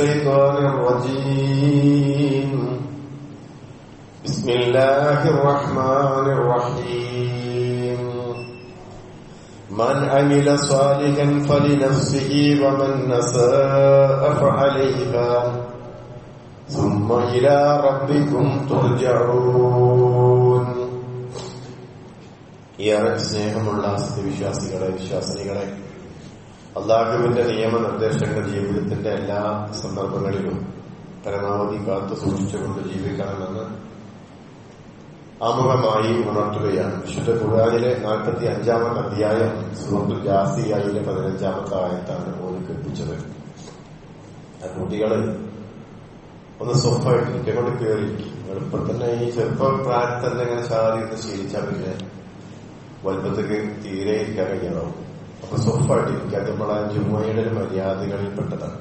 الشيطان الرجيم. بسم الله الرحمن الرحيم. من عمل صالحا فلنفسه ومن نساء فعليها. ثم إلى ربكم ترجعون. يا رب سنهم الله سنة بشاسي غلق بشاسي غلق അള്ളാഹുവിന്റെ നിയമനിർദ്ദേശങ്ങൾ ജീവിതത്തിന്റെ എല്ലാ സന്ദർഭങ്ങളിലും പരമാവധി കാത്തു സൂക്ഷിച്ചുകൊണ്ട് ജീവിക്കണമെന്ന് ആമുഖമായി ഉണർത്തുകയാണ്. വിശുദ്ധ ഖുർആാനിലെ നാൽപ്പത്തി അഞ്ചാമത്തെ അധ്യായം സുഹൃത്തു ജാസിയായിലെ പതിനഞ്ചാമത്തെ ആയത്താണ് ഓതി കേൾപ്പിച്ചത്. ആ കുട്ടികൾ ഒന്ന് സ്വഫായിട്ട് ഇങ്ങോട്ട് കയറിയിരിക്കും എളുപ്പം തന്നെ ഈ ചെറുപ്പ പ്രായത്തിൽ തന്നെ ഇങ്ങനെ ഇരുന്ന് ശീലിച്ചാൽ പിന്നെ വലുപ്പത്തേക്ക് തീരെ ഇരിക്കാൻ കഴിയണം അപ്പൊ സ്വഫായിട്ട് ഇരിക്കാൻ നമ്മളെ ജുമ്മയുടെ ഒരു മര്യാദകളിൽപ്പെട്ടതാണ്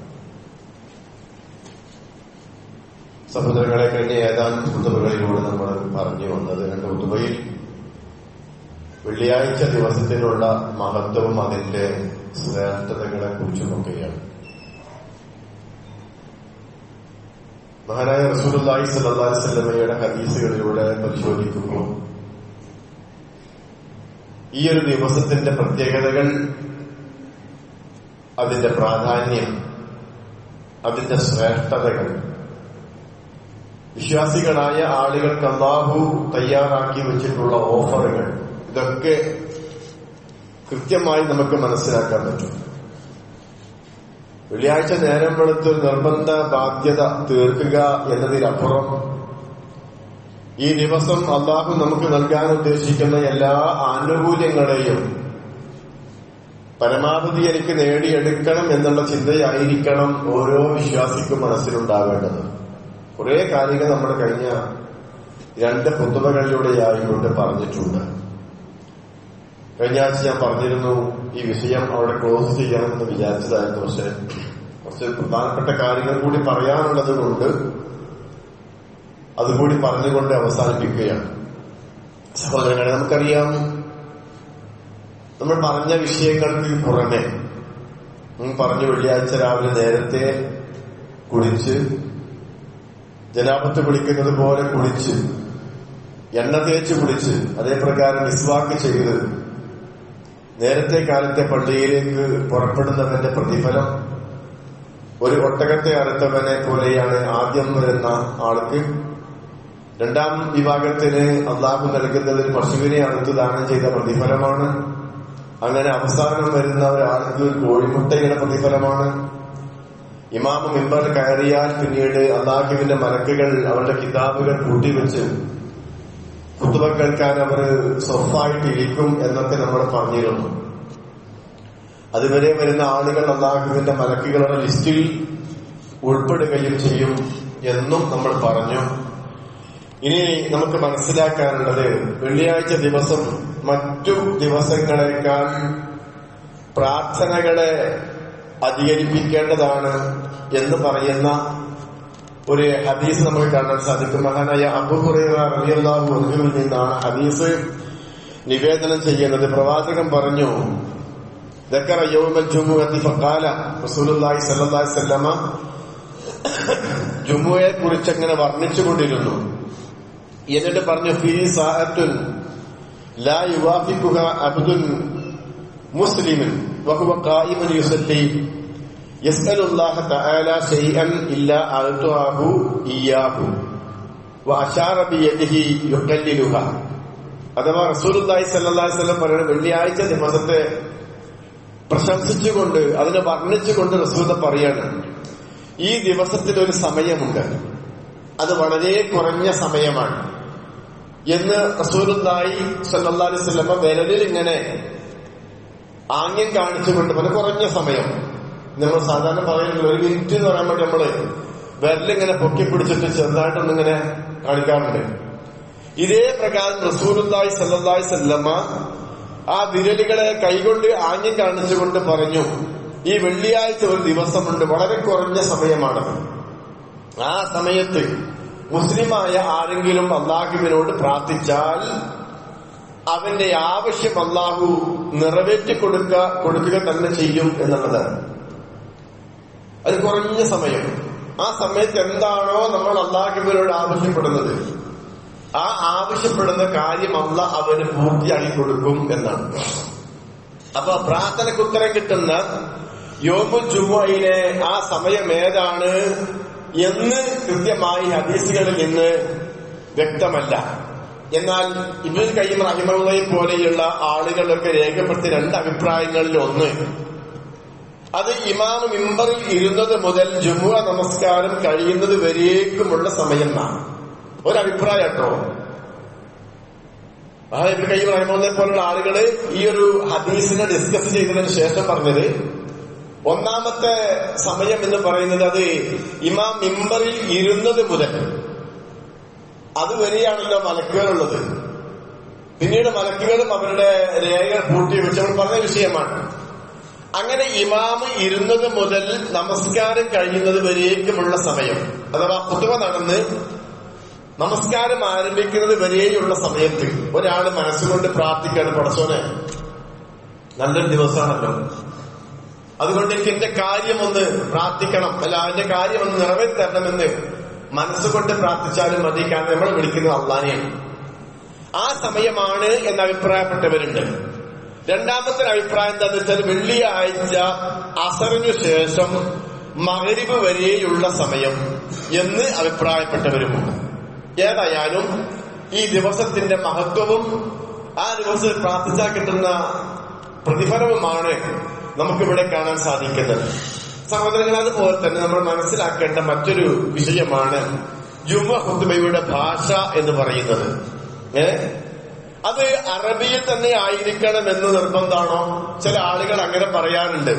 സഹോദരങ്ങളെ കഴിഞ്ഞ ഏതാനും കുത്തുബകളിലൂടെ നമ്മൾ പറഞ്ഞു വന്നത് രണ്ട് കുത്തുബയിൽ വെള്ളിയാഴ്ച ദിവസത്തിനുള്ള മഹത്വവും അതിന്റെ ശ്രേഷ്ഠതകളെ കുറിച്ചുമൊക്കെയാണ് മഹാനായ അലൈഹി വസല്ലമയുടെ ഹദീസുകളിലൂടെ പരിശോധിക്കുമ്പോൾ ഈ ഒരു ദിവസത്തിന്റെ പ്രത്യേകതകൾ അതിന്റെ പ്രാധാന്യം അതിന്റെ ശ്രേഷ്ഠതകൾ. വിശ്വാസികളായ ആളുകൾക്ക് അള്ളാഹു തയ്യാറാക്കി വെച്ചിട്ടുള്ള ഓഫറുകൾ. ഇതൊക്കെ കൃത്യമായി നമുക്ക് മനസ്സിലാക്കാൻ പറ്റും. വെള്ളിയാഴ്ച നേരം വെളുത്ത് നിർബന്ധ ബാധ്യത തീർക്കുക എന്നതിനപ്പുറം ഈ ദിവസം അള്ളാഹു നമുക്ക് നൽകാൻ ഉദ്ദേശിക്കുന്ന എല്ലാ ആനുകൂല്യങ്ങളെയും പരമാവധി എനിക്ക് നേടിയെടുക്കണം എന്നുള്ള ചിന്തയായിരിക്കണം ഓരോ വിശ്വാസിക്കും മനസ്സിലുണ്ടാവേണ്ടത്. കുറെ കാര്യങ്ങൾ നമ്മൾ കഴിഞ്ഞ രണ്ട് പുത്തുമകളിലൂടെയായിക്കൊണ്ട് പറഞ്ഞിട്ടുണ്ട്. കഴിഞ്ഞ ആഴ്ച ഞാൻ പറഞ്ഞിരുന്നു ഈ വിഷയം അവിടെ ക്ലോസ് ചെയ്യണമെന്ന് വിചാരിച്ചതായിരുന്നു. പക്ഷെ കുറച്ച് പ്രധാനപ്പെട്ട കാര്യങ്ങൾ കൂടി പറയാനുള്ളത് കൊണ്ട് അതുകൂടി പറഞ്ഞുകൊണ്ട് അവസാനിപ്പിക്കുകയാണ്. സഹോദരങ്ങളെ നമുക്കറിയാം നമ്മൾ പറഞ്ഞ വിഷയങ്ങൾക്ക് പുറമെ പറഞ്ഞു വെള്ളിയാഴ്ച രാവിലെ നേരത്തെ കുടിച്ച് ജനാപത്ത് കുളിക്കുന്നത് പോലെ കുളിച്ച് എണ്ണ തേച്ച് കുളിച്ച് അതേപ്രകാരം വിസ്വാക്ക് ചെയ്ത് നേരത്തെ കാലത്തെ പള്ളിയിലേക്ക് പുറപ്പെടുന്നവന്റെ പ്രതിഫലം ഒരു ഒട്ടകത്തെ അറുത്തവനെ പോലെയാണ് ആദ്യം വരുന്ന ആൾക്ക് രണ്ടാം വിഭാഗത്തിന് അള്ളാഹു നൽകുന്നതിൽ പശുവിനെ അറുത്ത് ദാനം ചെയ്ത പ്രതിഫലമാണ്. അങ്ങനെ അവസാനം വരുന്ന ഒരാൾക്ക് കോഴിമുട്ടയുടെ പ്രതിഫലമാണ്. ഇമാമ മിമ്പർ കയറിയാൽ പിന്നീട് അള്ളാഹുവിന്റെ മലക്കുകൾ അവരുടെ കിതാബുകൾ കൂട്ടിവെച്ച് കുത്തുവ കേൾക്കാൻ അവർ സ്വഫായിട്ട് ഇരിക്കും എന്നൊക്കെ നമ്മൾ പറഞ്ഞിരുന്നു. അതുവരെ വരുന്ന ആളുകൾ അള്ളാഹുവിന്റെ മലക്കുകളുടെ ലിസ്റ്റിൽ ഉൾപ്പെടുകയും ചെയ്യും എന്നും നമ്മൾ പറഞ്ഞു. ഇനി നമുക്ക് മനസ്സിലാക്കാനുള്ളത് വെള്ളിയാഴ്ച ദിവസം മറ്റു ദിവസങ്ങളെക്കാൾ പ്രാർത്ഥനകളെ അധികരിപ്പിക്കേണ്ടതാണ് എന്ന് പറയുന്ന ഒരു ഹദീസ് നമുക്ക് കാണാൻ സാധിക്കും മഹാനായ അബുഹുറൈറിയാഹു അൻഹുവിൽ നിന്നാണ് ഹദീസ് നിവേദനം ചെയ്യുന്നത് പ്രവാചകൻ പറഞ്ഞു ذكر يوم الجمعة فقال رسول الله صلى الله عليه وسلم ജുമുയെ കുറിച്ച് അങ്ങനെ വർണ്ണിച്ചുകൊണ്ടിരുന്നു എന്നിട്ട് പറഞ്ഞു ഫീ സാഅത്തുൻ ലാ യുവാഫിക്കുക അബ്ദുൻ മുസ്ലിമിൻ വഹുവ ഖായിമുൻ യുസല്ലി يسأل الله تعالى شيئا إلا أعطاه إياه وأشار بيده يقللها അഥവാ റസൂലുല്ലാഹി സല്ലല്ലാഹി വസല്ലം പറയുന്ന വെള്ളിയാഴ്ച ദിവസത്തെ പ്രശംസിച്ചുകൊണ്ട് അതിനെ വർണ്ണിച്ചുകൊണ്ട് റസൂല പറയാണ് ഈ ദിവസത്തിൽ ഒരു സമയമുണ്ട് അത് വളരെ കുറഞ്ഞ സമയമാണ് എന്ന് റസൂലുല്ലാഹി സല്ലല്ലാഹി അലൈഹി വസല്ലം വിരലിൽ ഇങ്ങനെ ആംഗ്യം കാണിച്ചുകൊണ്ട് വളരെ കുറഞ്ഞ സമയം. നമ്മൾ സാധാരണ പറയുന്നത് ഒരു മിനിറ്റ് എന്ന് പറയാൻ വേണ്ടി നമ്മൾ വിരലിങ്ങനെ പൊക്കി പിടിച്ചിട്ട് ചെറുതായിട്ടൊന്നിങ്ങനെ കാണിക്കാറുണ്ട്. ഇതേ പ്രകാരം റസൂലുല്ലായി സല്ലായി സല്ലമ്മ ആ വിരലുകളെ കൈകൊണ്ട് ആംഗ്യം കാണിച്ചുകൊണ്ട് പറഞ്ഞു ഈ വെള്ളിയാഴ്ച ഒരു ദിവസമുണ്ട് വളരെ കുറഞ്ഞ സമയമാണ്. ആ സമയത്ത് മുസ്ലിമായ ആരെങ്കിലും അള്ളാഹുവിനോട് പ്രാർത്ഥിച്ചാൽ അവന്റെ ആവശ്യം അള്ളാഹു നിറവേറ്റി കൊടുക്ക കൊടുക്കുക തന്നെ ചെയ്യും എന്നുള്ളതാണ് അത് കുറഞ്ഞ സമയം. ആ സമയത്ത് എന്താണോ നമ്മൾ അള്ളാഹുബിനോട് ആവശ്യപ്പെടുന്നത്. ആ ആവശ്യപ്പെടുന്ന കാര്യം അല്ല അവന് പൂർത്തിയാക്കി കൊടുക്കും എന്നാണ്. അപ്പൊ പ്രാർത്ഥനയ്ക്ക് ഉത്തരം കിട്ടുന്ന യോമു ജുമയിലെ ആ സമയം ഏതാണ്? എന്ന് കൃത്യമായി ഹദീസുകളിൽ നിന്ന് വ്യക്തമല്ല. എന്നാൽ ഇബിൻ കയ്യം റഹിമുള്ളയും പോലെയുള്ള ആളുകളൊക്കെ രേഖപ്പെടുത്തിയ രണ്ട് അഭിപ്രായങ്ങളിൽ ഒന്ന് അത് ഇമാം മിമ്പറിൽ ഇരുന്നത് മുതൽ ജമുഅ നമസ്കാരം കഴിയുന്നത് വരേക്കുമുള്ള സമയം എന്നാണ്. ഒരഭിപ്രായം കേട്ടോ. ആ കയ്യും റഹിമുള്ളയെ പോലുള്ള ആളുകൾ ഈ ഒരു ഹദീസിനെ ഡിസ്കസ് ചെയ്തതിന് ശേഷം പറഞ്ഞത് ഒന്നാമത്തെ സമയം എന്ന് പറയുന്നത് അത് ഇമാം മിമ്പറിൽ ഇരുന്നത് മുതൽ. അതുവരെയാണല്ലോ മലക്കുകളുള്ളത്. പിന്നീട് മലക്കുകളും അവരുടെ രേഖകൾ പൂട്ടി വെച്ച് പറഞ്ഞ വിഷയമാണ്. അങ്ങനെ ഇമാമ് ഇരുന്നത് മുതൽ നമസ്കാരം കഴിയുന്നത് വരേക്കുമുള്ള സമയം. അഥവാ കുത്തുവ നടന്ന് നമസ്കാരം ആരംഭിക്കുന്നത് വരെയുള്ള സമയത്ത് ഒരാൾ മനസ്സുകൊണ്ട് പ്രാർത്ഥിക്കാണ് പടച്ചോനെ. നല്ലൊരു ദിവസമാണല്ലോ. അതുകൊണ്ട് എനിക്ക് എന്റെ കാര്യം ഒന്ന് പ്രാർത്ഥിക്കണം. അല്ല എന്റെ കാര്യം ഒന്ന് നിറവേറ്റണമെന്ന് മനസ്സുകൊണ്ട് പ്രാർത്ഥിച്ചാലും മതി കാരണം നമ്മൾ വിളിക്കുന്നത് അള്ളാനെയാണ് ആ സമയമാണ് എന്ന് അഭിപ്രായപ്പെട്ടവരുണ്ട്. രണ്ടാമത്തെ അഭിപ്രായം എന്താന്ന് വെച്ചാൽ വെള്ളിയാഴ്ച അസറിനു ശേഷം മകരിവ് വരെയുള്ള സമയം എന്ന് അഭിപ്രായപ്പെട്ടവരുമുണ്ട് ഏതായാലും ഈ ദിവസത്തിന്റെ മഹത്വവും ആ ദിവസം പ്രാർത്ഥിച്ചാൽ കിട്ടുന്ന പ്രതിഫലവുമാണ് നമുക്കിവിടെ കാണാൻ സാധിക്കുന്നത്. സഹോദരങ്ങൾ അതുപോലെ തന്നെ നമ്മൾ മനസ്സിലാക്കേണ്ട മറ്റൊരു വിഷയമാണ് ജുമ ഹുദ്ബയുടെ ഭാഷ എന്ന് പറയുന്നത്. ഏ? അത് അറബിയിൽ തന്നെ ആയിരിക്കണം എന്ന് നിർബന്ധമാണോ? ചില ആളുകൾ അങ്ങനെ പറയാറുണ്ട്.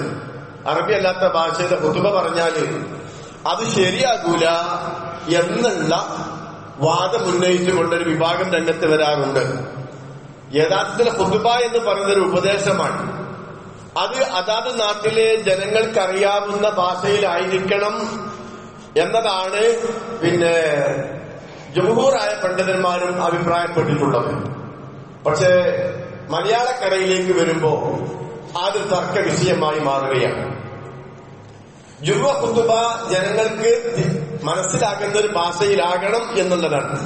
അറബി അല്ലാത്ത ഭാഷയിലെ ഹുതുബ പറഞ്ഞാൽ അത് ശരിയാകൂല എന്നുള്ള വാദം ഉന്നയിച്ചുകൊണ്ട് ഒരു വിഭാഗം രംഗത്ത് വരാറുണ്ട്. യഥാർത്ഥത്തിൽ ഹുതുബ എന്ന് പറയുന്നൊരു ഉപദേശമാണ്. അത് അതാത് നാട്ടിലെ ജനങ്ങൾക്കറിയാവുന്ന ഭാഷയിലായിരിക്കണം എന്നതാണ് പിന്നെ ജംഹൂറായ പണ്ഡിതന്മാരും അഭിപ്രായപ്പെട്ടിട്ടുള്ളത്. പക്ഷേ മലയാളക്കരയിലേക്ക് വരുമ്പോ അത് തർക്ക വിഷയമായി മാറുകയാണ്. ജുവ കുത്തുബ ജനങ്ങൾക്ക് മനസ്സിലാക്കുന്ന ഒരു ഭാഷയിലാകണം എന്നുള്ളതാണ്.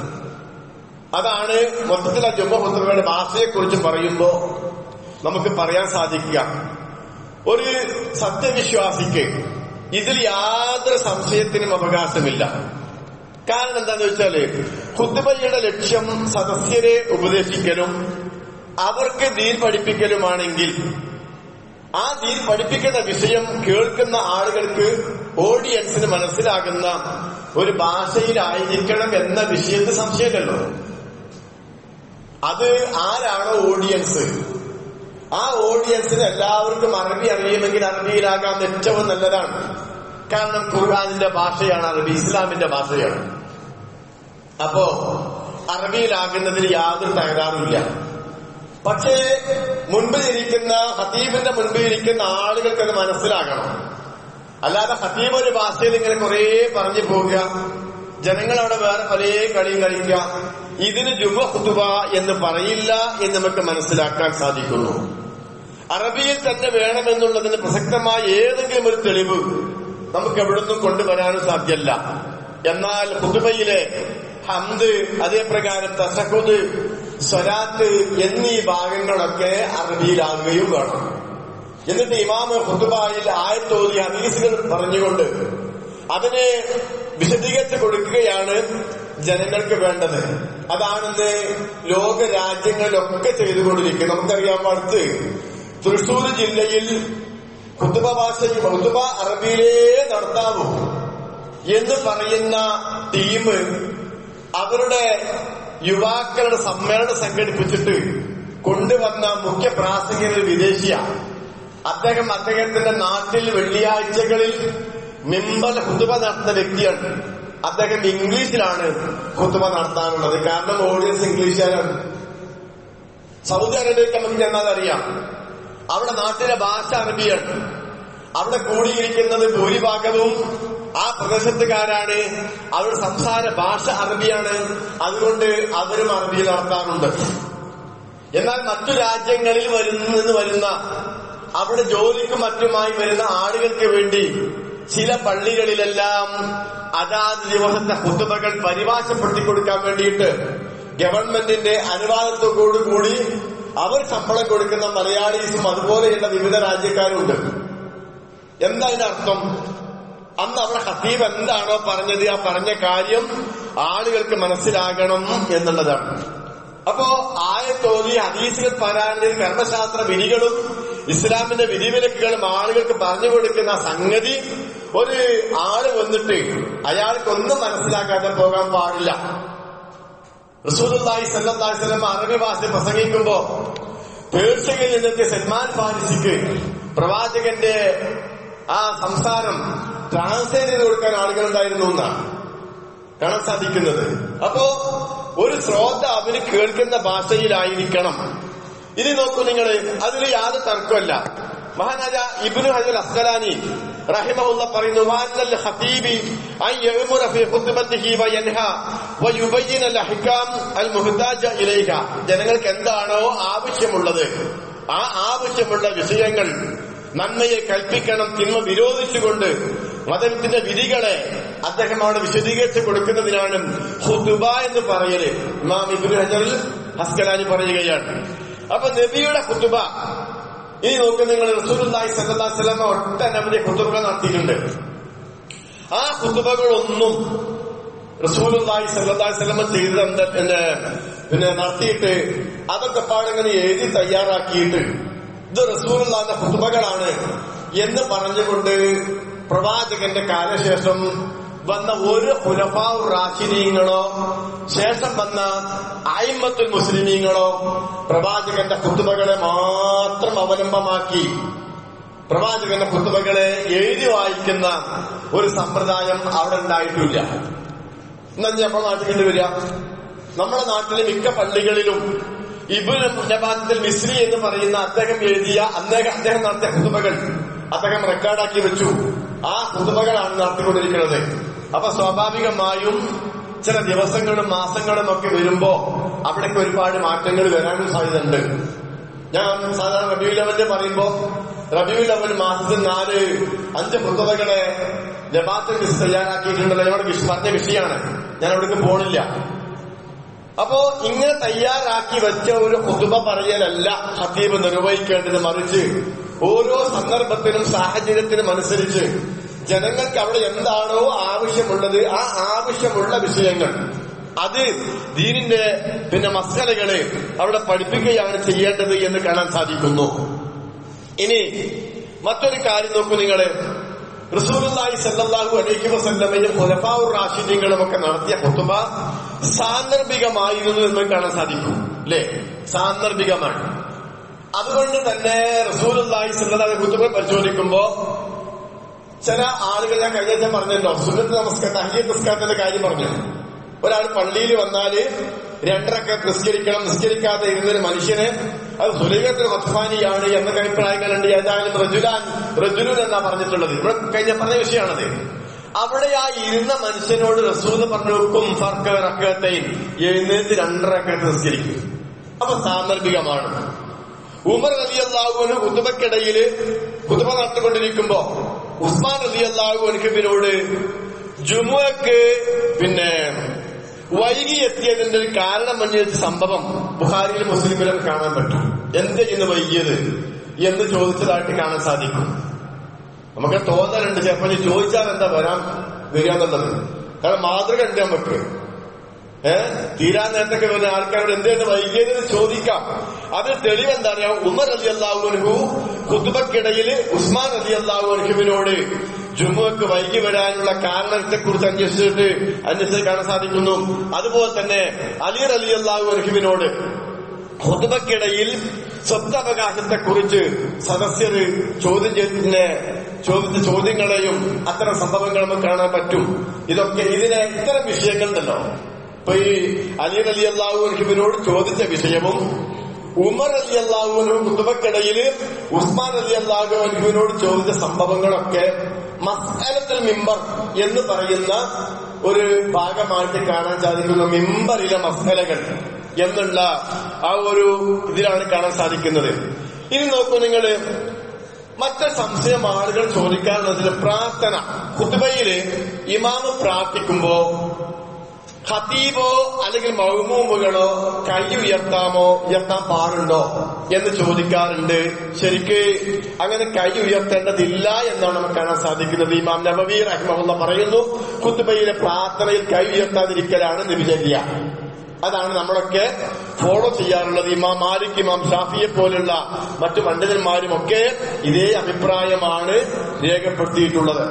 അതാണ് മൊത്തത്തിൽ ജുമ കുത്തുബയുടെ ഭാഷയെക്കുറിച്ച് പറയുമ്പോ നമുക്ക് പറയാൻ സാധിക്കുക. ഒരു സത്യവിശ്വാസിക്ക് ഇതിൽ യാതൊരു സംശയത്തിനും അവകാശമില്ല. കാരണം എന്താന്ന് വെച്ചാൽ കുത്തുബയുടെ ലക്ഷ്യം സദസ്യരെ ഉപദേശിക്കലും അവർക്ക് ദീൻ പഠിപ്പിക്കലുമാണെങ്കിൽ ആ ദീൻ പഠിപ്പിക്കുന്ന വിഷയം കേൾക്കുന്ന ആളുകൾക്ക് ഓഡിയൻസിന് മനസ്സിലാകുന്ന ഒരു ഭാഷയിലായിരിക്കണം എന്ന വിഷയത്തിൽ സംശയമില്ലല്ലോ. അത് ആരാണോ ഓഡിയൻസ്? ആ ഓഡിയൻസിന് എല്ലാവർക്കും അറബി അറിയുമെങ്കിൽ അറബിയിലാകാൻ ഏറ്റവും നല്ലതാണ്. കാരണം ഖുർആാനിന്റെ ഭാഷയാണ് അറബി ഇസ്ലാമിന്റെ ഭാഷയാണ്. അപ്പോ അറബിയിലാകുന്നതിന് യാതൊരു തകരാറുമില്ല പക്ഷേ മുൻപിൽ ഇരിക്കുന്ന ഹത്തീബിന്റെ മുൻപിൽ ഇരിക്കുന്ന ആളുകൾക്ക് അത് മനസ്സിലാകണം. അല്ലാതെ ഹത്തീബ് ഒരു ഭാഷയിൽ ഇങ്ങനെ കുറെ പറഞ്ഞു പോവുക ജനങ്ങൾ അവിടെ വേറെ പല കളിയും കളിക്കുക ഇതിന് ജുമ ഹുതുബ എന്ന് പറയില്ല എന്ന് നമുക്ക് മനസ്സിലാക്കാൻ സാധിക്കുന്നു. അറബിയിൽ തന്നെ വേണമെന്നുള്ളതിന് പ്രസക്തമായ ഏതെങ്കിലും ഒരു തെളിവ് നമുക്ക് എവിടുന്നും കൊണ്ടുവരാനും സാധ്യമല്ല. എന്നാൽ പുതുമയിലെ ഹംദ് അതേപ്രകാരം തസഹുദ് സ്വരാത്ത് എന്നീ ഭാഗങ്ങളൊക്കെ അറബിയിലാകുകയും വേണം. എന്നിട്ട് ഇമാമ് ഹുദുബായിൽ ആയത്തോതി ഹദീസുകൾ പറഞ്ഞുകൊണ്ട് അതിനെ വിശദീകരിച്ച് കൊടുക്കുകയാണ് ജനങ്ങൾക്ക് വേണ്ടത്. അതാണെന്ന് ലോക രാജ്യങ്ങളിലൊക്കെ ചെയ്തുകൊണ്ടിരിക്കുന്നത്. നമുക്കറിയാം അടുത്ത് തൃശൂർ ജില്ലയിൽ കുത്തുബ ഭാഷ കുത്തുബ അറബിയിലേ നടത്താവൂ എന്ന് പറയുന്ന ടീം അവരുടെ യുവാക്കളുടെ സമ്മേളനം സംഘടിപ്പിച്ചിട്ട് കൊണ്ടുവന്ന മുഖ്യ പ്രാസംഗിക വിദേശിയാണ് അദ്ദേഹം അദ്ദേഹത്തിന്റെ നാട്ടിൽ വെള്ളിയാഴ്ചകളിൽ മിമ്പൽ ഹുതുബ നടത്തുന്ന വ്യക്തിയാണ്. അദ്ദേഹം ഇംഗ്ലീഷിലാണ് കുത്തുമ നടത്താനുള്ളത്. കാരണം ഓഡിയൻസ് ഇംഗ്ലീഷുകാരാണ്. സൗദി അറേബ്യക്ക് നമുക്ക് എന്നാൽ അറിയാം അവിടെ നാട്ടിലെ ഭാഷ അറബിയാണ്. അവിടെ കൂടിയിരിക്കുന്നത് ഭൂരിഭാഗവും ആ പ്രദേശത്തുകാരാണ്. അവരുടെ സംസാര ഭാഷ അറബിയാണ്. അതുകൊണ്ട് അവരും അറബി നടത്താറുണ്ട്. എന്നാൽ മറ്റു രാജ്യങ്ങളിൽ വരുന്ന വരുന്ന അവിടെ ജോലിക്കും മറ്റുമായി വരുന്ന ആളുകൾക്ക് വേണ്ടി ചില പള്ളികളിലെല്ലാം അതാത് ദിവസത്തെ കുത്തുബകൾ പരിഭാഷപ്പെടുത്തി കൊടുക്കാൻ വേണ്ടിയിട്ട് ഗവൺമെന്റിന്റെ അനുവാദത്തോടുകൂടി അവർ ശമ്പളം കൊടുക്കുന്ന മലയാളീസും അതുപോലെയുള്ള വിവിധ രാജ്യക്കാരുണ്ട്. എന്താ അതിന്റെ അർത്ഥം അന്ന് അവിടെ ഹത്തീബ് എന്താണോ പറഞ്ഞത് ആ പറഞ്ഞ കാര്യം ആളുകൾക്ക് മനസ്സിലാകണം എന്നുള്ളതാണ്. അപ്പോ ആയത്തോതി ഹദീസുകൾ പറയാനുള്ള കർമ്മശാസ്ത്ര വിധികളും ഇസ്ലാമിന്റെ വിധിവിലക്കുകളും ആളുകൾക്ക് പറഞ്ഞു കൊടുക്കുന്ന സംഗതി ഒരു ആൾ വന്നിട്ട് അയാൾക്കൊന്നും മനസ്സിലാക്കാതെ പോകാൻ പാടില്ല. റസൂലുള്ളാഹി സല്ലാസ്ലം അറബി ഭാഷ പ്രസംഗിക്കുമ്പോ പേർഷ്യയിൽ നിന്നെത്തിയ സൽമാൻ ഫാരിസിക്ക് പ്രവാചകന്റെ ആ സംസാരം ട്രാൻസ്ലേറ്റ് ചെയ്ത് കൊടുക്കാൻ ആളുകളുണ്ടായിരുന്നു എന്നാണ് കാണാൻ സാധിക്കുന്നത്. അപ്പോ ഒരു ശ്രോത അവന് കേൾക്കുന്ന ഭാഷയിലായിരിക്കണം. ഇനി നോക്കൂ നിങ്ങൾ അതിൽ യാതൊരു തർക്കമല്ല മഹാനാജ ഇബ്നു ഹജൽ അസ്കലാനി റഹിമഹുല്ല പറയുന്നു ഫീ ഖുത്ബത്തിഹി വയുബയ്യിന അൽ അഹ്കാം അൽ മുഹ്താജ ഇലൈഹ. ജനങ്ങൾക്ക് എന്താണോ ആവശ്യമുള്ളത് ആ ആവശ്യമുള്ള വിഷയങ്ങൾ നന്മയെ കൽപ്പിക്കണം തിന്മ വിരോധിച്ചുകൊണ്ട് മതത്തിന്റെ വിധികളെ അദ്ദേഹം അവിടെ വിശദീകരിച്ച് കൊടുക്കുന്നതിനാണ് ഹുദുബ എന്ന് പറയൽ. ഇമാം ഇബ്നു ഹജറിൽ ഹസ്കലാനി പറയുകയാണ്. അപ്പൊ നബിയുടെ കുത്തുബ. ഇനി നോക്ക് നിങ്ങൾ അലൈഹി വസല്ലം ഒട്ടനവധി കുത്തുബകൾ നടത്തിയിട്ടുണ്ട്. ആ കുത്തുബകളൊന്നും അലൈഹി വസല്ലം ചെയ്തത് പിന്നെ പിന്നെ നടത്തിയിട്ട് അതൊക്കെ പാടങ്ങനെ എഴുതി തയ്യാറാക്കിയിട്ട് ഇത് റസൂലുള്ളാഹിന്റെ കുത്തുബകളാണ് എന്ന് പറഞ്ഞുകൊണ്ട് പ്രവാചകന്റെ കാലശേഷം വന്ന ഒരു ഹുലഫാവ് റാഷിനീങ്ങളോ ശേഷം വന്ന അയിമത്തുൽ മുസ്ലിമീങ്ങളോ പ്രവാചകന്റെ കുത്തുബകളെ മാത്രം അവലംബമാക്കി പ്രവാചകന്റെ കുത്തുബകളെ എഴുതി വായിക്കുന്ന ഒരു സമ്പ്രദായം അവിടെ ഉണ്ടായിട്ടില്ല. എന്നാ നമ്മുടെ നാട്ടിൽ കണ്ടുവരിക നമ്മുടെ നാട്ടിലെ മിക്ക പള്ളികളിലും ഇബുൽ ജബാത്തിൽ മിസ്രി എന്ന് പറയുന്ന അദ്ദേഹം എഴുതിയ അദ്ദേഹം അദ്ദേഹം നടത്തിയ കുതുമകൾ അദ്ദേഹം റെക്കോർഡാക്കി വെച്ചു. ആ കുതുമകളാണ് നടത്തിക്കൊണ്ടിരിക്കുന്നത്. അപ്പൊ സ്വാഭാവികമായും ചില ദിവസങ്ങളും മാസങ്ങളും ഒക്കെ വരുമ്പോ അവിടേക്ക് ഒരുപാട് മാറ്റങ്ങൾ വരാനും സാധ്യതയുണ്ട്. ഞാൻ സാധാരണ റബിയു ലെവലിന്റെ പറയുമ്പോ റബിയു ലെവൽ മാസത്തിൽ നാല് അഞ്ച് പുസ്തകങ്ങളെ ജമാഅത്തിൽ മിസ് തയ്യാറാക്കിയിട്ടുണ്ടല്ലോ വിഷ- പറഞ്ഞ വിഷയമാണ്. ഞാൻ അവിടേക്ക് പോണില്ല. അപ്പോ ഇങ്ങനെ തയ്യാറാക്കി വെച്ച ഒരു കുതുബ പറയലല്ല ഹദീബ് നിർവഹിക്കേണ്ടത്. മറിച്ച് ഓരോ സന്ദർഭത്തിനും സാഹചര്യത്തിനും അനുസരിച്ച് ജനങ്ങൾക്ക് അവിടെ എന്താണോ ആവശ്യമുള്ളത് ആ ആവശ്യമുള്ള വിഷയങ്ങൾ. അത് ദീനിന്റെ പിന്നെ മസ്കലകളെ അവിടെ പഠിപ്പിക്കുകയാണ് ചെയ്യേണ്ടത് എന്ന് കാണാൻ സാധിക്കുന്നു. ഇനി മറ്റൊരു കാര്യം നോക്കൂ നിങ്ങൾ. റസൂലുള്ളാഹി സല്ലാഹു അലൈഹി വസല്ലമയും ഖുലഫാഉർ റാഷിദീങ്ങളും ഒക്കെ നടത്തിയ കുത്തുമ്പ സാന്ദർഭികമായിരുന്നു എന്ന് കാണാൻ സാധിക്കും അല്ലേ? സാന്ദർഭികമാണ്. അതുകൊണ്ട് തന്നെ റസൂലുള്ളാഹി സല്ലാഹു ഖുതുബ പരിശോധിക്കുമ്പോ ചില ആളുകൾ ഞാൻ കഴിഞ്ഞ ദിവസം പറഞ്ഞല്ലോ സുന്നത്ത് നമസ്കാരം തഹീയത്ത് നിസ്കാരത്തിന്റെ കാര്യം പറഞ്ഞു. ഒരാൾ പള്ളിയിൽ വന്നാൽ രണ്ടരക്ക നിസ്കരിക്കണം നിസ്കരിക്കാതെ ഇരുന്നൊരു മനുഷ്യന് അത് സുലൈഖത്തിൽ ഹസ്മാനിയാണ് എന്ന അഭിപ്രായങ്ങളുണ്ട്. ഏതായാലും റജുലാൻ റജുലുൻ എന്നാ പറഞ്ഞിട്ടുള്ളത്. ഇവിടെ കഴിഞ്ഞ പറഞ്ഞ വിഷയമാണത്. അവിടെ ആ ഇരുന്ന മനുഷ്യനോട് റസൂന്ന് പറഞ്ഞു വെക്കും ഫർക്ക് റക്കത്തെയും എഴുന്നേറ്റ് രണ്ടരക്കത്ത് നിസ്കരിക്കും. അപ്പൊ സാന്ദർഭികമാണ്. ഉമർ അലി അള്ളാഹുവിന് കുതുബക്കിടയിൽ കുതുബ നടത്തിക്കൊണ്ടിരിക്കുമ്പോ ഉസ്മാൻ അലി അള്ളാഹുവിനോട് ജുമുഅക്ക് പിന്നെ വൈകി എത്തിയതിന്റെ ഒരു കാരണം അന്വേഷിച്ച സംഭവം ബുഹാരിയിലും മുസ്ലിമിലും കാണാൻ പറ്റും. എന്ത് ഇന്ന് വൈകിയത് എന്ന് ചോദിച്ചതായിട്ട് കാണാൻ സാധിക്കും. നമുക്ക് തോന്നലുണ്ട്. ചിലപ്പോൾ ചോദിച്ചാൽ എന്താ വരാൻ വരിക എന്നുള്ളത്. കാരണം മാതൃക ഉണ്ട് നമുക്ക്. തീരാൻ നേരത്തൊക്കെ വരുന്ന ആൾക്കാരോട് എന്താണ് വൈകിയതെന്ന് ചോദിക്കാം. അതിന് തെളിവ് എന്താ പറയാ ഉമർ അലി അള്ളാഹുനഹു കുത്തുബക്കിടയിൽ ഉസ്മാൻ അലി അള്ളാഹുനഹുവിനോട് ജുമുക്ക് വൈകി വരാനുള്ള കാരണത്തെ കുറിച്ച് അന്വേഷിച്ചിട്ട് അന്വേഷിച്ച് കാണാൻ സാധിക്കുന്നു. അതുപോലെ തന്നെ അലിർ അലി അള്ളാഹുനഹുവിനോട് ഹുതുബക്കിടയിൽ സ്വത്തവകാശത്തെ കുറിച്ച് സദസ്യർ ചോദ്യം ചെയ്തതിനെ ചോദിച്ച ചോദ്യങ്ങളെയും അത്തരം സംഭവങ്ങളും കാണാൻ പറ്റും. ഇതൊക്കെ ഇതിനെ ഇത്തരം വിഷയങ്ങളുണ്ടല്ലോ. ഇപ്പൊ ഈ അലി അലി അള്ളാഹുവിനോട് ചോദിച്ച വിഷയവും ഉമർ അലി അള്ളാഹുവിനും കുതുബക്കിടയിൽ ഉസ്മാൻ അലി അള്ളാഹുവിനോട് ചോദിച്ച സംഭവങ്ങളൊക്കെ മസ്അലത്തുൽ മിമ്പർ എന്ന് പറയുന്ന ഒരു ഭാഗമായിട്ട് കാണാൻ സാധിക്കുന്ന മിമ്പറിലെ മസ്അലകൾ എന്നുള്ള ആ ഒരു ഇതിലാണ് കാണാൻ സാധിക്കുന്നത്. ഇനി നോക്കൂ നിങ്ങൾ മറ്റൊരു സംശയം ആളുകൾ ചോദിക്കാറുള്ളതിൽ പ്രാർത്ഥന. കുത്തുബയിൽ ഇമാമ് പ്രാർത്ഥിക്കുമ്പോ ഖതീബോ അല്ലെങ്കിൽ മൗമൂമുകളോ കൈ ഉയർത്താമോ ഉയർത്താൻ പാടുണ്ടോ എന്ന് ചോദിക്കാറുണ്ട്. ശരിക്ക് അങ്ങനെ കൈ ഉയർത്തേണ്ടതില്ല എന്നാണ് നമുക്ക് കാണാൻ സാധിക്കുന്നത്. ഇമാം നബവി റഹ്മുള്ള പറയുന്നു കുത്തുബയിലെ പ്രാർത്ഥനയിൽ കൈ ഉയർത്താതിരിക്കലാണ് നിബിചര്യ. അതാണ് നമ്മളൊക്കെ ഫോളോ ചെയ്യാറുള്ളത്. ഇമാം മാലിക് ഇമാം ഷാഫിയെ പോലുള്ള മറ്റു പണ്ഡിതന്മാരും ഒക്കെ ഇതേ അഭിപ്രായമാണ് രേഖപ്പെടുത്തിയിട്ടുള്ളത്.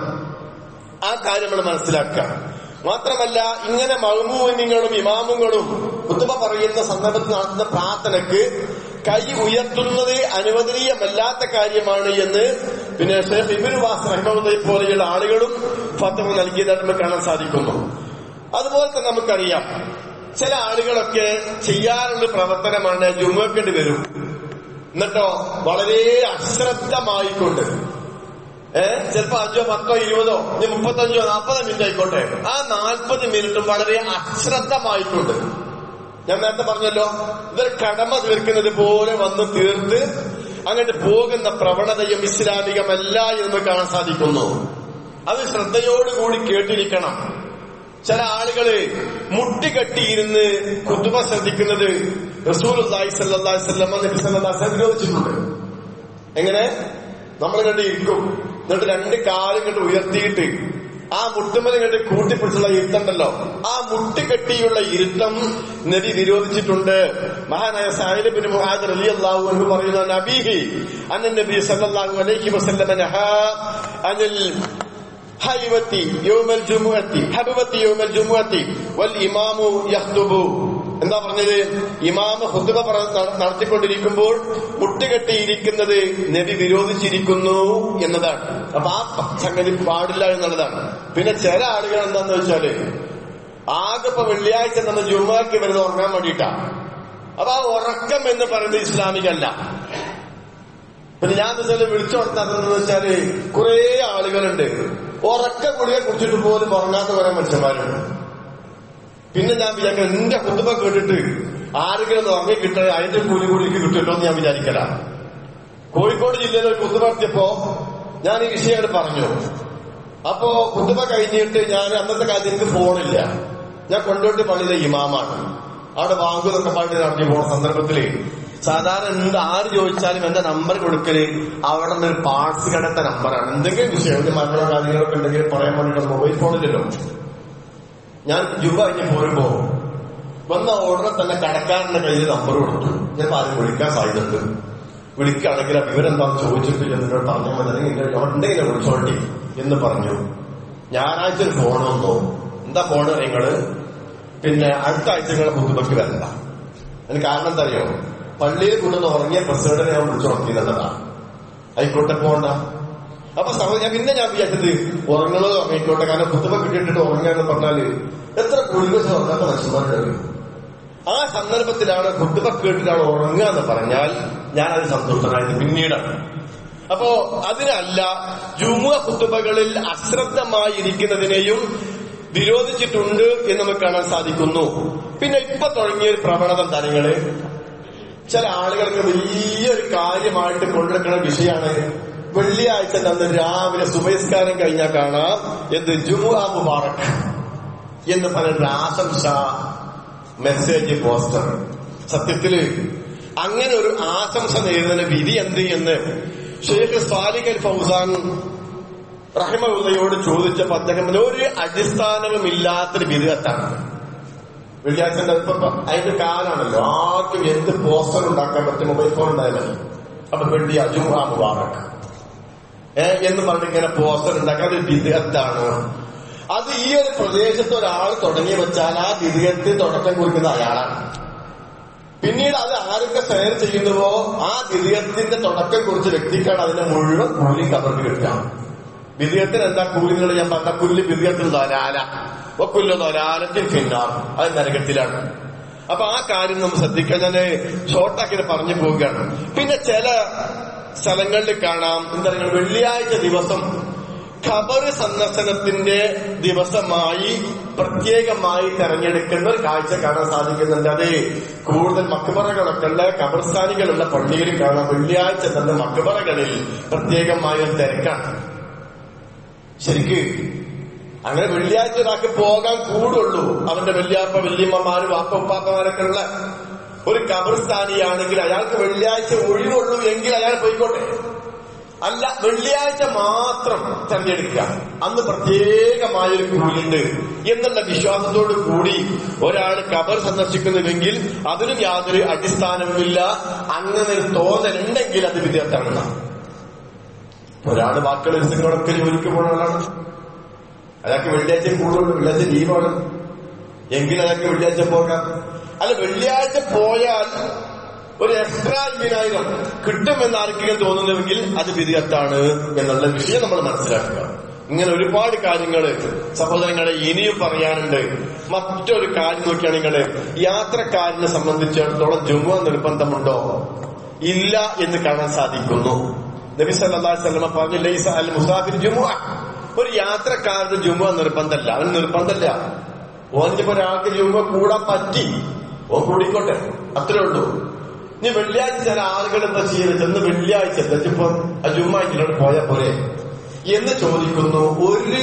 ആ കാര്യം നമ്മൾ മനസ്സിലാക്കുക. മാത്രമല്ല ഇങ്ങനെ മഹമൂമിങ്ങളും ഇമാമുകളും കുത്തുബ പറയുന്ന സന്ദർഭത്തിൽ നടത്തുന്ന പ്രാർത്ഥനക്ക് കൈ ഉയർത്തുന്നത് അനുവദനീയമല്ലാത്ത കാര്യമാണ് എന്ന് പിന്നെ ഷേഖ് ഇബിൻ വാസ് പോലെയുള്ള ആളുകളും ഫത്തവ നൽകിയതായിട്ട് നമുക്ക് കാണാൻ സാധിക്കുന്നു. അതുപോലെ തന്നെ നമുക്കറിയാം ചില ആളുകളൊക്കെ ചെയ്യാറുള്ള പ്രവർത്തനമാണ് ജുമ്മക്കേണ്ടി വരും. എന്നിട്ടോ വളരെ അശ്രദ്ധമായിക്കൊണ്ട് ഏഹ് ചിലപ്പോ അഞ്ചോ പത്തോ ഇരുപതോ ഇനി മുപ്പത്തഞ്ചോ നാൽപ്പതോ മിനിറ്റ് ആയിക്കോട്ടെ. ആ നാൽപ്പത് മിനിറ്റും വളരെ അശ്രദ്ധമായിട്ടുണ്ട്. ഞാൻ നേരത്തെ പറഞ്ഞല്ലോ ഇവർ കടമ തീർക്കുന്നത് പോലെ വന്ന് തീർത്ത് അങ്ങോട്ട് പോകുന്ന പ്രവണതയും ഇസ്ലാമികമല്ല എന്ന് കാണാൻ സാധിക്കുന്നു. അത് ശ്രദ്ധയോടുകൂടി കേട്ടിരിക്കണം. ചില ആളുകൾ മുട്ടികെട്ടിയിരുന്ന് കുത്തുമ ശ്രദ്ധിക്കുന്നത് റസൂൽ വിരോധിച്ചിട്ടുണ്ട്. എങ്ങനെ? നമ്മൾ കണ്ട് ഇരിക്കും എന്നിട്ട് രണ്ട് കാലും കണ്ട് ഉയർത്തിയിട്ട് ആ മുട്ടുമല കണ്ട് കൂട്ടിപ്പിടിച്ചുള്ള ഇരുത്തണ്ടല്ലോ. ആ മുട്ടിക്കെട്ടിയുള്ള ഇരുത്തം നബി വിരോധിച്ചിട്ടുണ്ട് മഹാനായ സാഹിബ് മുഹാദർ മുഹാദ് അലി അള്ളാഹു എന്ന് പറയുന്ന നബീഹി അന്ന നബി സല്ലല്ലാഹു അലൈഹി വസല്ലം അനിൽ ഹൈവത്തി യൗമൽ ജുമുഅത്തി ഹബവത്തി യൗമൽ ജുമുഅത്തി വൽ ഇമാമു യഖ്തുബു എന്താ പറഞ്ഞത്? ഇമാമ ഹുദ്ബ നടത്തിക്കൊണ്ടിരിക്കുമ്പോൾ മുട്ടുകെട്ടിയിരിക്കുന്നത് നബി വിരോധിച്ചിരിക്കുന്നു എന്നതാണ്. അപ്പൊ ആ സംഗതി പാടില്ല എന്നുള്ളതാണ്. പിന്നെ ചില ആളുകൾ എന്താന്ന് വെച്ചാൽ ആകെ ഇപ്പൊ വെള്ളിയാഴ്ച നമ്മൾ ജുമാക്ക് വരുന്നത് ഉറങ്ങാൻ വേണ്ടിയിട്ടാ. അപ്പൊ ആ ഉറക്കം എന്ന് പറയുന്നത് ഇസ്ലാമികല്ല. പിന്നെ ഞാൻ വെച്ചാൽ വിളിച്ചു കൊടുത്തതെന്ന് വെച്ചാൽ കുറെ ആളുകളുണ്ട്. ഉറക്ക ഗുളിയെ കുറിച്ചിട്ട് പോലും ഉറങ്ങാത്ത കുറെ മനുഷ്യന്മാരുണ്ട്. പിന്നെ ഞാൻ വിചാരിക്കണം നിന്റെ കുടുംബം കേട്ടിട്ട് ആരെങ്കിലും ഉറങ്ങി കിട്ടുക അതിന്റെ കൂലി കൂലിക്ക് കിട്ടുമല്ലോ എന്ന് ഞാൻ വിചാരിക്കല. കോഴിക്കോട് ജില്ലയിൽ ഒരു കുത്തുമ ഞാൻ ഈ വിഷയം പറഞ്ഞു. അപ്പോ കുത്തുമ കഴിഞ്ഞിട്ട് ഞാൻ അന്നത്തെ കാലത്ത് എനിക്ക് ഫോണില്ല. ഞാൻ കൊണ്ടോട്ട് പള്ളിയിലെ ഇമാമാണ്. അവിടെ വാങ്ങുന്നൊക്കെ പള്ളി നടത്തി പോണ സന്ദർഭത്തിൽ സാധാരണ എന്ത് ആര് ചോദിച്ചാലും എന്റെ നമ്പർ കൊടുക്കൽ അവിടെ ഒരു പാർട്സ് കടത്തെ നമ്പറാണ്. എന്തെങ്കിലും വിഷയം മറ്റുള്ള കാര്യങ്ങളൊക്കെ ഉണ്ടെങ്കിൽ പറയാൻ വേണ്ടിയിട്ട് മൊബൈൽ ഫോണിലല്ലോ ഞാൻ ജുബ കഴിഞ്ഞ് പോരുമ്പോ വന്ന ഉടനെ തന്നെ കടക്കാരന്റെ കയ്യിൽ നമ്പർ കൊടുത്തു. ഞാൻ ആദ്യം വിളിക്കാൻ സാധ്യതയുണ്ട്. വിളിക്കുകയാണെങ്കിൽ ആ വിവരം എന്താണെന്ന് ചോദിച്ചിട്ട് എന്നോട് പറഞ്ഞാൽ മതി അല്ലെങ്കിൽ ഉണ്ടെങ്കിൽ വിളിച്ചോട്ടി എന്ന് പറഞ്ഞു. ഞായറാഴ്ച ഒരു ഫോൺ വന്നു. എന്താ ഫോണ് നിങ്ങൾ? പിന്നെ അടുത്ത ആഴ്ച നിങ്ങളെ ബുദ്ധിമുട്ട് വരണ്ട. അതിന് കാരണം എന്താ അറിയോ? പള്ളിയിൽ കൊണ്ടുവന്ന് ഉറങ്ങിയ പ്രസിഡന്റിനെ ഞാൻ വിളിച്ചു വിളിച്ചുണർത്തിയതാണ് ആയിക്കോട്ടെ പോണ്ട. അപ്പൊ സഹോദരൻ പിന്നെ ഞാൻ വിചാരിച്ചത് ഉറങ്ങളോ അമ്മയ്ക്കോട്ടെ കാരണം പുസ്തകം കിട്ടിയിട്ടിട്ട് ഉറങ്ങാന്ന് പറഞ്ഞാൽ എത്ര കുളികച്ച് ഉറങ്ങാത്ത മനുഷ്യന്മാരുണ്ട് ആ സന്ദർഭത്തിലാണ് കുത്തുമ കേട്ടിട്ടാണ് ഉറങ്ങുക എന്ന് പറഞ്ഞാൽ ഞാൻ അത് സന്തുഷ്ടനായത് പിന്നീടാണ്. അപ്പോ അതിനല്ല ജുമുഅ കുത്തുബകളിൽ അശ്രദ്ധമായിരിക്കുന്നതിനെയും വിരോധിച്ചിട്ടുണ്ട് എന്ന് നമുക്ക് കാണാൻ സാധിക്കുന്നു. പിന്നെ ഇപ്പൊ തുടങ്ങിയ ഒരു പ്രവണത തരങ്ങൾ ചില ആളുകൾക്ക് വലിയൊരു കാര്യമായിട്ട് കൊണ്ടെടുക്കുന്ന വിഷയമാണ് വെള്ളിയാഴ്ച അന്ന് രാവിലെ സുബഹിസ്കാരം കഴിഞ്ഞാൽ കാണാം എന്ത് ജുമുഅ മുബാറക് എന്ന് പറയുന്ന ആശംസ മെസ്സേജ് പോസ്റ്റർ സത്യത്തിൽ അങ്ങനെ ഒരു ആശംസ നേരിടുന്ന വിധി എന്ത് എന്ന് ഷെയ്ഖ് സാലിഖൽ ഫൗസാൻ റഹിമയോട് ചോദിച്ചപ്പോ അദ്ദേഹം പറഞ്ഞു, ഒരു അടിസ്ഥാനവും ഇല്ലാത്തൊരു വിധത്താണ് വെള്ളിയാഴ്ച അതിന്റെ കാലാണല്ലോ. ആർക്കും എന്ത് പോസ്റ്റർ ഉണ്ടാക്കാൻ പറ്റും? മൊബൈൽ ഫോൺ ഉണ്ടായാലും അപ്പൊ വെള്ളി അജുമാ മുബാറക്. എന്ന് പറഞ്ഞ് ഇങ്ങനെ പോസ്റ്റർ ഉണ്ടാക്കാൻ ഒരു വിദഗ്ധാണ് അത് ഈ ഒരു പ്രദേശത്ത് ഒരാൾ തുടങ്ങി വെച്ചാൽ ആ വിദഗ്ധത്തിൽ തുടക്കം കുറിക്കുന്ന അയാളാണ്. പിന്നീട് അത് ആരൊക്കെ ഷെയർ ചെയ്യുന്നുവോ ആ വിദഗ്ധത്തിന്റെ തുടക്കം കുറിച്ച് വ്യക്തിക്കാണ് അതിന്റെ മുഴുവൻ കൂലി കവർക്ക് കിട്ടുക. വിദഗ്ധത്തിന് എന്താ കൂലി കൂലികൾ ഞാൻ പറഞ്ഞ കുല്ല് വിധേയത്തിൽ തൊലാല ഒക്കുല്ല തൊലാലത്തിൽ പിന്നാർ അത് നരകത്തിലാണ്. അപ്പൊ ആ കാര്യം നമ്മൾ ശ്രദ്ധിക്കാൻ ഞാൻ ഷോർട്ടാക്കി പറഞ്ഞു പോവുകയാണ്. പിന്നെ ചില സ്ഥലങ്ങളിൽ കാണാം. എന്താ പറയുക വെള്ളിയാഴ്ച ദിവസം ഖബർ സന്ദർശനത്തിന്റെ ദിവസമായി പ്രത്യേകമായി തെരഞ്ഞെടുക്കുന്ന ഒരു കാഴ്ച കാണാൻ സാധിക്കുന്നുണ്ട്. അതെ കൂടുതൽ മക്ബറകളൊക്കെ ഉള്ള ഖബർസ്ഥാനികളുള്ള പള്ളിയിൽ കാണാം. വെള്ളിയാഴ്ച തന്നെ മക്ബറകളിൽ പ്രത്യേകമായ ഒരു തിരക്കാണ്. ശരിക്ക് അങ്ങനെ വെള്ളിയാഴ്ച ഒരാൾക്ക് പോകാൻ കൂടുള്ളൂ. അവന്റെ വല്യാപ്പ വാപ്പ ഉപ്പാപ്പമാരൊക്കെ ഉള്ള ഒരു കബർസ്ഥാനിയാണെങ്കിൽ അയാൾക്ക് വെള്ളിയാഴ്ച ഒഴിവുള്ളൂ എങ്കിൽ അയാൾ പോയിക്കോട്ടെ. അല്ല വെള്ളിയാഴ്ച മാത്രം തെരഞ്ഞെടുക്കുക. അന്ന് പ്രത്യേകമായൊരു കൂലിണ്ട് എന്നുള്ള വിശ്വാസത്തോടു കൂടി ഒരാൾ കബർ സന്ദർശിക്കുന്നുവെങ്കിൽ അതിന് യാതൊരു അടിസ്ഥാനവുമില്ല. അങ്ങനെ ഒരു തോന്നലുണ്ടെങ്കിൽ അത് വിദ്യാർത്ഥാണെന്നാണ് ഒരാൾ വാക്കുകൾ ദിവസങ്ങളൊക്കെ ജോലിക്ക് അയാൾക്ക് വെള്ളിയാഴ്ച കൂടുതലുള്ളൂ വെള്ളിയാഴ്ച ലീവാണ്. എങ്കിൽ അയാൾക്ക് വെള്ളിയാഴ്ച പോകാം. അല്ല വെള്ളിയാഴ്ച പോയാൽ ഒരു എക്സ്ട്രാ ഇരുപതിനായിരം കിട്ടുമെന്ന് ആർക്കെങ്കിലും തോന്നുന്നുവെങ്കിൽ അത് വിധികത്താണ് എന്നുള്ള വിഷയം നമ്മൾ മനസ്സിലാക്കുക. ഇങ്ങനെ ഒരുപാട് കാര്യങ്ങൾ സഹോദരങ്ങളെ ഇനിയും പറയാനുണ്ട്. മറ്റൊരു കാര്യം നോക്കുകയാണെങ്കിൽ യാത്രക്കാരനെ സംബന്ധിച്ചിടത്തോളം ജുമ നിർബന്ധമുണ്ടോ? ഇല്ല എന്ന് കാണാൻ സാധിക്കുന്നു. നബി സല്ലല്ലാഹു അലൈഹി പറഞ്ഞു ലൈസ അൽ മുസാഫിർ ജുമുഅ ഒരു യാത്രക്കാരന് ജുമുഅ നിർബന്ധമല്ല അവൻ നിർബന്ധമല്ല ഓനിപ്പോ ഒരാൾക്ക് ജുമുഅ കൂടാൻ പറ്റി. ഓൻ കൂടിക്കോട്ടെ. അത്രേ ഉള്ളൂ. ഇനി വെള്ളിയാഴ്ച ചില ആളുകൾ എന്താ ചെയ്യുന്നത്? ചെന്ന് വെള്ളിയാഴ്ച എന്താ? ആ ജുമ്മാഴ്ചയിലോട്ട് പോയാ പോരെ. എന്ന് ചോദിക്കുന്നു ഒരു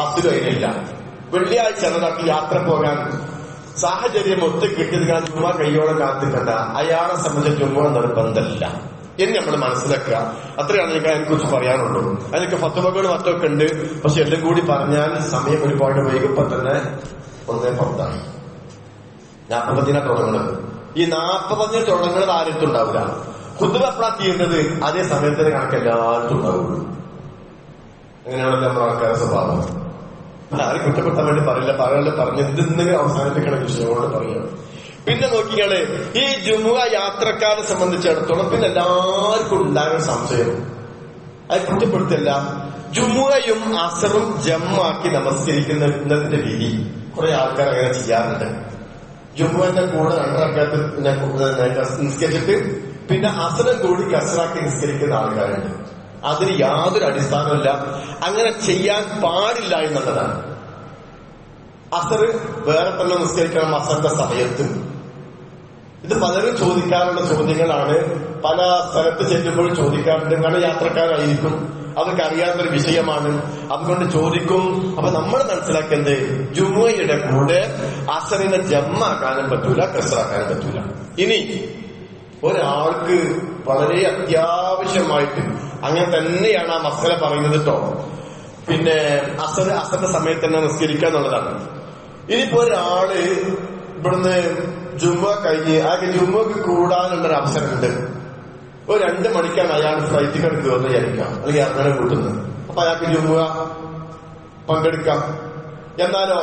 അസുഖം അതിനില്ല വെള്ളിയാഴ്ച എന്നതാക്കി യാത്ര പോകാൻ സാഹചര്യം ഒത്തു കിട്ടിയത് കാരണം ചുമ്മാ കയ്യോടെ കാത്തിക്കണ്ട അയാളെ സംബന്ധിച്ച് ചുമ്മാ നിർബന്ധമില്ല എന്ന് നമ്മൾ മനസ്സിലാക്കുക. അത്രയാണ് എനിക്ക് അതിനെ കുറിച്ച് പറയാനുള്ളൂ. അതിനൊക്കെ ഫത്തുവകളും മറ്റൊക്കെ ഉണ്ട്. പക്ഷെ എല്ലാം കൂടി പറഞ്ഞാൽ സമയം ഒരുപാട് വൈകുമ്പോ തന്നെ ഒന്നേ പത്തായി. നാപ്പത്തഞ്ചിനാ തുടങ്ങുന്നത്. ഈ നാപ്പത്തഞ്ചിന് തുടങ്ങുന്നത് ആരും ഉണ്ടാവില്ല. ഹുദ്ബ എപ്പോഴാ തീരുന്നത് അതേ സമയത്തിന് കണക്ക് എല്ലാവർക്കും ഉണ്ടാവുള്ളൂ. അങ്ങനെയാണല്ലോ നമ്മുടെ ആൾക്കാരെ സ്വഭാവം. അല്ല ആരും കുറ്റപ്പെടുത്താൻ വേണ്ടി പറയില്ല. പറയാനുള്ള പറഞ്ഞ് എന്തെങ്കിലും അവസാനിപ്പിക്കണ വിഷയങ്ങളോട് പറയാം. പിന്നെ നോക്കിയാൾ ഈ ജുമുഅ യാത്രക്കാരെ സംബന്ധിച്ചിടത്തോളം പിന്നെ എല്ലാവർക്കും ഉണ്ടാകുന്ന സംശയം. അത് കുറ്റപ്പെടുത്തില്ല. ജുമുഅയും അസറും ജമ്മാക്കി നമസ്കരിക്കുന്നതിന്റെ രീതി. കുറെ ആൾക്കാർ അങ്ങനെ ചെയ്യാറുണ്ട്. ജുമുഅന്റെ കൂടെ രണ്ടരക്കാലത്ത് നിസ്കരിച്ചിട്ട് പിന്നെ അസറും കൂടി കസറാക്കി നിസ്കരിക്കുന്ന ആൾക്കാരുണ്ട്. അതിന് യാതൊരു അടിസ്ഥാനമില്ല അങ്ങനെ ചെയ്യാൻ പാടില്ല എന്നുള്ളതാണ്. അസർ വേറെ തന്നെ നിസ്കരിക്കണം അസറിന്റെ സമയത്ത്. ഇത് പലരും ചോദിക്കാറുള്ള ചോദ്യങ്ങളാണ്. പല സ്ഥലത്ത് ചെല്ലുമ്പോൾ ചോദിക്കാറുണ്ട് കാരണം യാത്രക്കാരായിരിക്കും. അവർക്ക് അറിയാത്തൊരു വിഷയമാണ്. അതുകൊണ്ട് ചോദിക്കും അപ്പൊ നമ്മൾ മനസ്സിലാക്കുന്നത് ജുമയുടെ കൂടെ അസറിനെ ജമ്മാക്കാനും പറ്റൂല കസറാക്കാനും പറ്റൂല. ഇനി ഒരാൾക്ക് വളരെ അത്യാവശ്യമായിട്ട് അങ്ങനെ തന്നെയാണ് ആ മസല പറയുന്നത് കേട്ടോ പിന്നെ അസർ അസറിന്റെ സമയത്ത് തന്നെ നിസ്കരിക്കുക എന്നുള്ളതാണ്. ഇനിയിപ്പോ ഒരാൾ ഇവിടുന്ന് ജുമ്മ കഴിഞ്ഞ് ആകെ ജുമ്മക്ക് കൂടാനുള്ളൊരു അവസരമുണ്ട് ഒരു രണ്ട് മണിക്കാണ് അയാൾ ഫ്ലൈറ്റ് കിടക്കുക എന്ന് വിചാരിക്കാം. അല്ലെങ്കിൽ അങ്ങനെ കൂട്ടുന്നത്. അപ്പൊ അയാൾക്ക് ജുമ്മ പങ്കെടുക്കാം. എന്നാലോ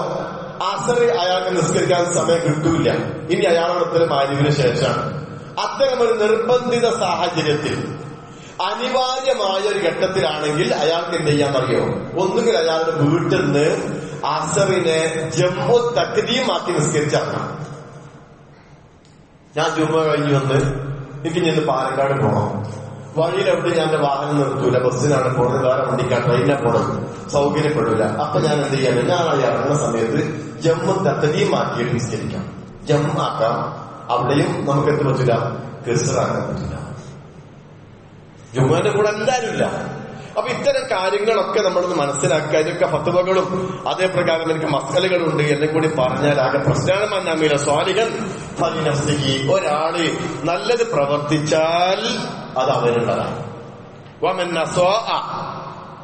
അസർ അയാൾക്ക് നിസ്കരിക്കാൻ സമയം കിട്ടൂല ഇനി അയാളോടൊപ്പം മാലിന്യത്തിന് ശേഷമാണ്. അത്തരം ഒരു നിർബന്ധിത സാഹചര്യത്തിൽ അനിവാര്യമായ ഒരു ഘട്ടത്തിലാണെങ്കിൽ അയാൾക്ക് എന്ത് ചെയ്യാന്നറിയോ ഒന്നുകിൽ അയാളുടെ വീട്ടിൽ നിന്ന് അസറിനെ ജമ്മു തക്കതിയുമാക്കി നിസ്കരിച്ചിറങ്ങാം ഞാൻ ജുമ്മ കഴിഞ്ഞു വന്ന് എനിക്ക് ഞാൻ പാലക്കാട് പോകണം വഴിയിലെവിടെ ഞാൻ എന്റെ വാഹനം നിർത്തൂല ബസ്സിനാണ് പോണത് വേറെ വണ്ടിക്കാ ട്രെയിനിനെ പോണത് സൗകര്യപ്പെടില്ല അപ്പൊ ഞാൻ എന്ത് ചെയ്യാൻ ഞാൻ ഇറങ്ങുന്ന സമയത്ത് ജമ്മു തക്തീമാക്കിയിട്ട് നിസ്കരിക്കാം. ജമ്മാക്കാം അവിടെയും നമുക്ക് എന്ത് പറ്റില്ല ക്രിസ്റ്ററാക്കാൻ പറ്റില്ല ജമ്മുവിന്റെ കൂടെ എന്തായാലും ഇല്ല. അപ്പൊ ഇത്തരം കാര്യങ്ങളൊക്കെ നമ്മളൊന്ന് മനസ്സിലാക്കുക. അതിനൊക്കെ ഫത്തുവകളും അതേപ്രകാരം എനിക്ക് മസ്കലുകളുണ്ട്. എല്ലാം കൂടി പറഞ്ഞാൽ ആകെ പ്രശ്നമാണ് മന്നാമില സ്വാലികൻ ഫലിനഫ്സിഹി ഒരാൾ നല്ലത് പ്രവർത്തിച്ചാൽ അത് അവനുള്ളതാണ്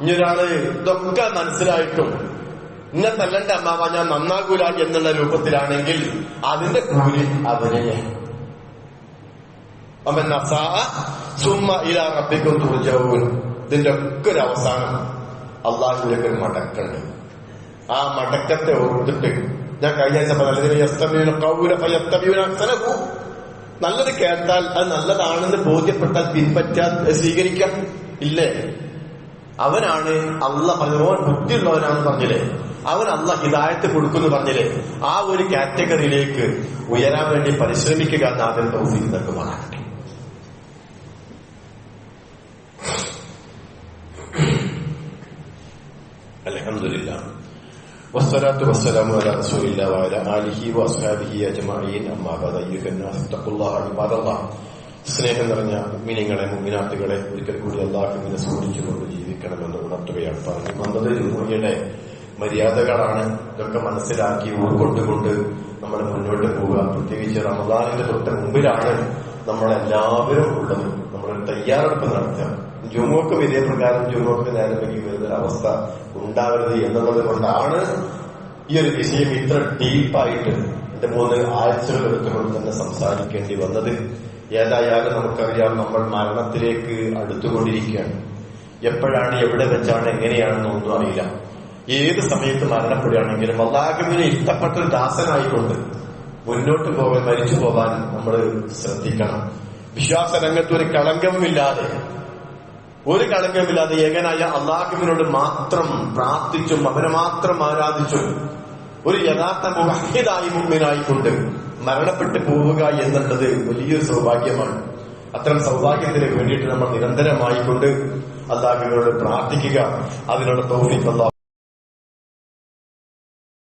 ഇനിയൊരാൾ ഇതൊക്കെ മനസ്സിലായിട്ടും ഇന്ന തല്ലണ്ട അമ്മാവ ഞാൻ നന്നാകൂല എന്നുള്ള രൂപത്തിലാണെങ്കിൽ അതിന്റെ കൂലി അവനെ സുമ്മ ഇലാ റബ്ബിക്കും തുർജഊൻ. ഇതിന്റെ ഒക്കെ ഒരു അവസാനം അള്ളാഹുലേക്ക് ഒരു മടക്കുണ്ട്. ആ മടക്കത്തെ ഓർത്തിട്ട് ഞാൻ കഴിഞ്ഞ ആഴ്ച പറഞ്ഞു നല്ലത് കേട്ടാൽ അത് നല്ലതാണെന്ന് ബോധ്യപ്പെട്ടാൽ പിൻപറ്റാൻ സ്വീകരിക്കാം. ഇല്ലേ? അവനാണ് അല്ല പറഞ്ഞു ഓൻ ബുദ്ധിയുള്ളവനാണെന്ന് പറഞ്ഞില്ലേ? അവൻ അല്ല ഹിതായത്ത് കൊടുക്കുന്നു പറഞ്ഞില്ലേ? ആ ഒരു കാറ്റഗറിയിലേക്ക് ഉയരാൻ വേണ്ടി പരിശ്രമിക്കുക എന്ന് ആദ്യം തൗഫീഖ് والصلاة والسلام على رسول الله وعلى آله وأصحابه أجمعين أما بعد أيها الناس اتقوا الله عباد الله സ്നേഹം നിറഞ്ഞ മിനിങ്ങളെ മുമ്പിനാട്ടുകളെ ഒരിക്കൽ കൂടി അള്ളാഹുവിനെ സൂക്ഷിച്ചുകൊണ്ട് ജീവിക്കണമെന്ന് ഉണർത്തുകയാണ് പറഞ്ഞു വന്നത് ജുമുയുടെ മര്യാദകളാണ് ഇതൊക്കെ മനസ്സിലാക്കി ഉൾക്കൊണ്ടുകൊണ്ട് നമ്മൾ മുന്നോട്ട് പോവുക പ്രത്യേകിച്ച് റമദാനിന്റെ തൊട്ട് മുമ്പിലാണ് നമ്മളെല്ലാവരും ഉള്ളത് നമ്മൾ തയ്യാറെടുപ്പ് നടത്തുക ജുമുക്ക് ഇതേ പ്രകാരം ജുമുക്ക് നേരം വൈകി വരുന്ന അവസ്ഥ ഉണ്ടാവരുത് എന്നുള്ളത് കൊണ്ടാണ് ഈ ഒരു വിഷയം ഇത്ര ഡീപ്പായിട്ട് എന്റെ മൂന്ന് ആഴ്ചകൾ എടുത്തുകൊണ്ട് തന്നെ സംസാരിക്കേണ്ടി വന്നത്. ഏതായാലും നമുക്കറിയാം നമ്മൾ മരണത്തിലേക്ക് അടുത്തുകൊണ്ടിരിക്കുകയാണ്. എപ്പോഴാണ് എവിടെ വെച്ചാണ് എങ്ങനെയാണെന്നൊന്നും അറിയില്ല. ഏത് സമയത്ത് മരണപ്പെടുകയാണെങ്കിലും അള്ളാഹുവിനെ ഇഷ്ടപ്പെട്ട ഒരു ദാസനായിക്കൊണ്ട് മുന്നോട്ട് പോകാൻ മരിച്ചു പോകാൻ നമ്മൾ ശ്രദ്ധിക്കണം. വിശ്വാസരംഗത്ത് ഒരു കളങ്കവുമില്ലാതെ ഒരു കളങ്കമില്ലാതെ ഏകനായ അള്ളാഹുവിനോട് മാത്രം പ്രാർത്ഥിച്ചും അവനെ മാത്രം ആരാധിച്ചും ഒരു യഥാർത്ഥ മുഹിതായി മുമ്പിനായിക്കൊണ്ട് മരണപ്പെട്ടു പോവുക എന്നുള്ളത് വലിയൊരു സൗഭാഗ്യമാണ്. അത്തരം സൗഭാഗ്യത്തിന് വേണ്ടിയിട്ട് നമ്മൾ നിരന്തരമായിക്കൊണ്ട് അള്ളാഹുവിനോട് പ്രാർത്ഥിക്കുക. തൗഫീഖ് അള്ളാഹു